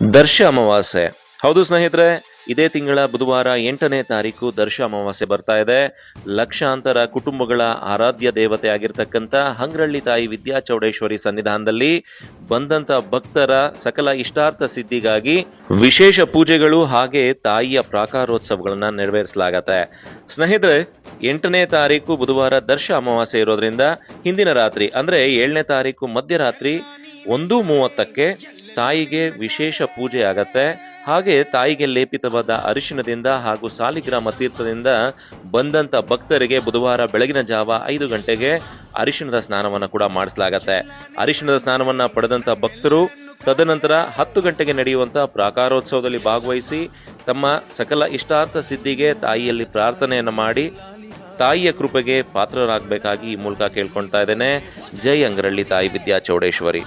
ದರ್ಶ ಅಮಾವಾಸ್ಯೆ. ಹೌದು ಸ್ನೇಹಿತರೆ, ಇದೇ ತಿಂಗಳ ಬುಧವಾರ ಎಂಟನೇ ತಾರೀಕು ದರ್ಶ ಅಮಾವಾಸ್ಯೆ ಬರ್ತಾ ಇದೆ. ಲಕ್ಷಾಂತರ ಕುಟುಂಬಗಳ ಆರಾಧ್ಯ ದೇವತೆ ಆಗಿರ್ತಕ್ಕಂಥ ಹಂಗ್ರಳ್ಳಿ ತಾಯಿ ವಿದ್ಯಾ ಚೌಡೇಶ್ವರಿ ಸನ್ನಿಧಾನದಲ್ಲಿ ಬಂದಂತ ಭಕ್ತರ ಸಕಲ ಇಷ್ಟಾರ್ಥ ಸಿದ್ಧಿಗಾಗಿ ವಿಶೇಷ ಪೂಜೆಗಳು ಹಾಗೆ ತಾಯಿಯ ಪ್ರಾಕಾರೋತ್ಸವಗಳನ್ನ ನೆರವೇರಿಸಲಾಗತ್ತೆ. ಸ್ನೇಹಿತರೆ, ಎಂಟನೇ ತಾರೀಕು ಬುಧವಾರ ದರ್ಶ ಅಮಾವಾಸ್ಯೆ ಇರೋದ್ರಿಂದ ಹಿಂದಿನ ರಾತ್ರಿ, ಅಂದ್ರೆ ಏಳನೇ ತಾರೀಕು ಮಧ್ಯರಾತ್ರಿ ಒಂದು ಮೂವತ್ತಕ್ಕೆ ತಾಯಿಗೆ ವಿಶೇಷ ಪೂಜೆ ಆಗತ್ತೆ. ಹಾಗೆ ತಾಯಿಗೆ ಲೇಪಿತವಾದ ಅರಿಶಿಣದಿಂದ ಹಾಗೂ ಸಾಲಿಗ್ರಾಮ ತೀರ್ಥದಿಂದ ಬಂದಂತ ಭಕ್ತರಿಗೆ ಬುಧವಾರ ಬೆಳಗಿನ ಜಾವ ಐದು ಗಂಟೆಗೆ ಅರಿಶಿಣದ ಸ್ನಾನವನ್ನು ಕೂಡ ಮಾಡಿಸಲಾಗತ್ತೆ. ಅರಿಶಿಣದ ಸ್ನಾನವನ್ನ ಪಡೆದಂತ ಭಕ್ತರು ತದನಂತರ ಹತ್ತು ಗಂಟೆಗೆ ನಡೆಯುವಂತ ಪ್ರಾಕಾರೋತ್ಸವದಲ್ಲಿ ಭಾಗವಹಿಸಿ ತಮ್ಮ ಸಕಲ ಇಷ್ಟಾರ್ಥ ಸಿದ್ಧಿಗೆ ತಾಯಿಯಲ್ಲಿ ಪ್ರಾರ್ಥನೆಯನ್ನು ಮಾಡಿ ತಾಯಿಯ ಕೃಪೆಗೆ ಪಾತ್ರರಾಗಬೇಕಾಗಿ ಈ ಮೂಲಕ ಕೇಳ್ಕೊಳ್ತಾ ಇದ್ದೇನೆ. ಜೈ ಅಂಗರಳ್ಳಿ ತಾಯಿ ವಿದ್ಯಾ ಚೌಡೇಶ್ವರಿ